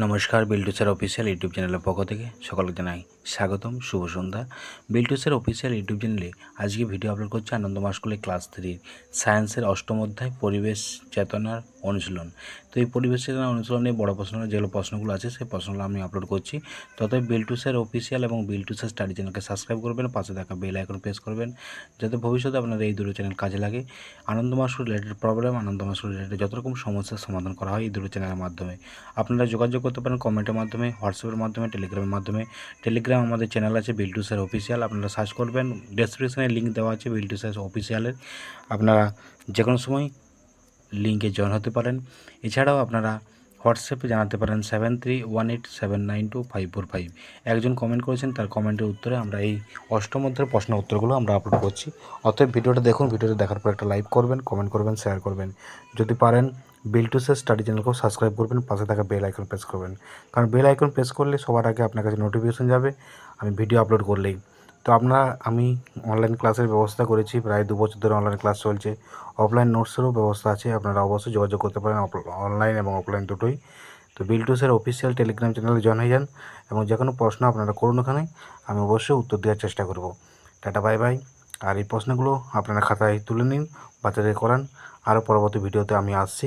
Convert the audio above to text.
নমস্কার বিল্টুসের official YouTube চ্যানেলের পক্ষ থেকে সকলকে জানাই স্বাগতম, শুভ সন্ধ্যা। বিল্টুসের অফিসিয়াল ইউটিউব চ্যানেলে আজকে ভিডিও আপলোড করছে আনন্দ স্কুলে ক্লাস থ্রির সায়েন্সের অষ্টম অধ্যায়, পরিবেশ, চেতনার অনুশীলন। তো এই পরিবেশ চেতনার অনুশীলনে বড় প্রশ্ন যেগুলো প্রশ্নগুলো আছে, সেই প্রশ্নগুলো আমি আপলোড করছি। ততই বিল্টুসের অফিসিয়াল এবং বিল্টুসের স্টাডি চ্যানেলকে সাবস্ক্রাইব করবেন, পাশে থাকা বেল আইকন প্রেস করবেন, যাতে ভবিষ্যতে আপনার এই দুটো চ্যানেল কাজে লাগে। আনন্দমা স্কুল রিলেটেড প্রবলেম আনন্দমা স্কুল রিলেটেড যত রকম সমস্যার সমাধান করা হয় এই দুটো চ্যানেলের মাধ্যমে। আপনারা যোগাযোগ করতে পারেন কমেন্টের মাধ্যমে হোয়াটসঅ্যাপের মাধ্যমে টেলিগ্রামের মাধ্যমে। টেলিগ্রাম আমাদের চ্যানেল আছে বিল্টু স্যার অফিসিয়াল আপনারা সার্চ করবেন। ডেসক্রিপশনে লিঙ্ক দেওয়া আছে বিল্টু স্যার অফিসিয়ালের আপনারা যে কোনো সময় লিঙ্কে জয়েন হতে পারেন। এছাড়াও আপনারা হোয়াটসঅ্যাপে জানাতে পারেন seven three one eight seven nine two five four five একজন কমেন্ট করেছেন, তার কমেন্টের উত্তরে আমরা এই অষ্টম অধ্যায়ের প্রশ্ন উত্তরগুলো আমরা আপলোড করছি। অতএব ভিডিওটা দেখুন, ভিডিওটা দেখার পর একটা লাইক করবেন কমেন্ট করবেন শেয়ার করবেন। যদি পারেন বিল টু সে স্টাডি চ্যানেলকেও সাবস্ক্রাইব করবেন, পাশে থাকা বেল আইকন প্রেস করবেন। কারণ বেল আইকন প্রেস করলে সবার আগে আপনার কাছে নোটিফিকেশন যাবে, আমি ভিডিও আপলোড করলেই। তো আপনারা আমি অনলাইন ক্লাসের ব্যবস্থা করেছি, প্রায় দু বছর ধরে অনলাইন ক্লাস চলছে। অফলাইন নোটসেরও ব্যবস্থা আছে, আপনারা অবশ্যই যোগাযোগ করতে পারেন অনলাইন এবং অফলাইন দুটোই। তো বিলটুসের অফিসিয়াল টেলিগ্রাম চ্যানেলে জয়েন হয়ে যান এবং যে কোনো প্রশ্ন আপনারা করুন ওখানে, আমি অবশ্যই উত্তর দেওয়ার চেষ্টা করব। টাটা বাই বাই আর এই প্রশ্নগুলো আপনারা খাতায় তুলে নিন বাচ্চাদের করান। আরও পরবর্তী ভিডিওতে আমি আসছি।